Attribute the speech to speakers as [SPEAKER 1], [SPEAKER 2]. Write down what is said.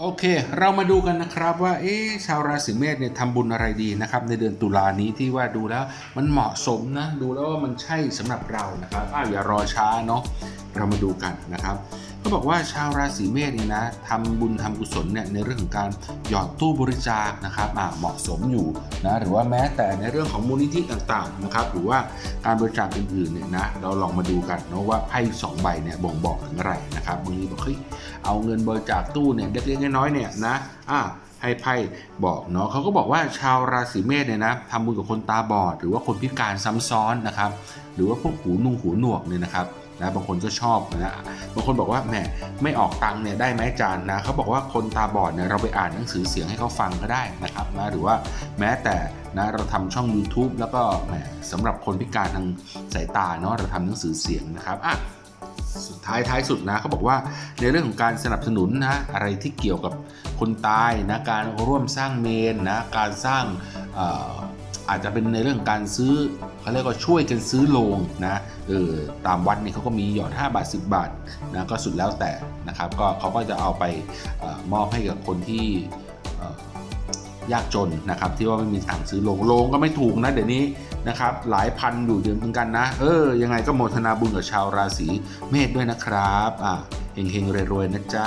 [SPEAKER 1] โอเค เรามาดูกันนะครับว่าเอ๊ะชาวราศีเมษเนี่ยทำบุญอะไรดีนะครับ ในเดือนตุลานี้ที่ว่าดูแล้วมันเหมาะสมนะ ดูแล้วว่ามันใช่สำหรับเรานะครับอ้าวอย่ารอช้าเนาะ เรามาดูกันนะครับเขาบอกว่าชาวราศีเมษนี่นะทำบุญทำกุศลเนี่ยในเรื่องของการหยอดตู้บริจาคนะครับเหมาะสมอยู่นะหรือว่าแม้แต่ในเรื่องของมูลนิธิต่างๆนะครับหรือว่าการบริจาคอื่นๆเนี่ยนะเราลองมาดูกันนะว่าไพ่สองใบเนี่ยบ่งบอกถึงอะไรนะครับบางทีบอกเฮ้ยเอาเงินบริจาคตู้เนี่ยเล็กๆน้อยๆเนี่ยนะอ่าให้ไพ่บอกเนาะเขาก็บอกว่าชาวราศีเมษเนี่ยนะทำบุญกับคนตาบอด หรือว่าคนพิการซ้ำซ้อนนะครับหรือว่าพวกหูนุ่งหูหนวกเนี่ยนะครับ นะบางคนก็ชอบนะบางคนบอกว่าแหมไม่ออกตังเนี่ยได้ไหมจารย์นะเขาบอกว่าคนตาบอดเนี่ยเราไปอ่านหนังสือเสียงให้เขาฟังก็ได้นะครับนะหรือว่าแม้แต่นะเราทำช่อง YouTube แล้วก็แหมสำหรับคนพิการทางสายตาเนาะเราทำหนังสือเสียงนะครับอะสุดท้ายท้ายสุดนะเขาบอกว่าในเรื่องของการสนับสนุนนะอะไรที่เกี่ยวกับคนตายนะการร่วมสร้างเมนนะการสร้างเอาจจะเป็นในเรื่องการซื้อเขาเรียกว่าช่วยกันซื้อโลงนะเออตามวัดนี่เขาก็มีหยอด 5 บาท 10 บาทนะก็สุดแล้วแต่นะครับก็เขาก็จะเอาไปออมอบให้กับคนที่ยากจนนะครับที่ว่าไม่มีตังซื้อโลงโลงก็ไม่ถูกนะเดี๋ยวนี้นะครับหลายพันอยู่เดือนเหมือนกันนะ เออยังไงก็โมทนาบุญกับชาวราศีเมษด้วยนะครับอ่าเฮงๆรวยๆนะจ๊ะ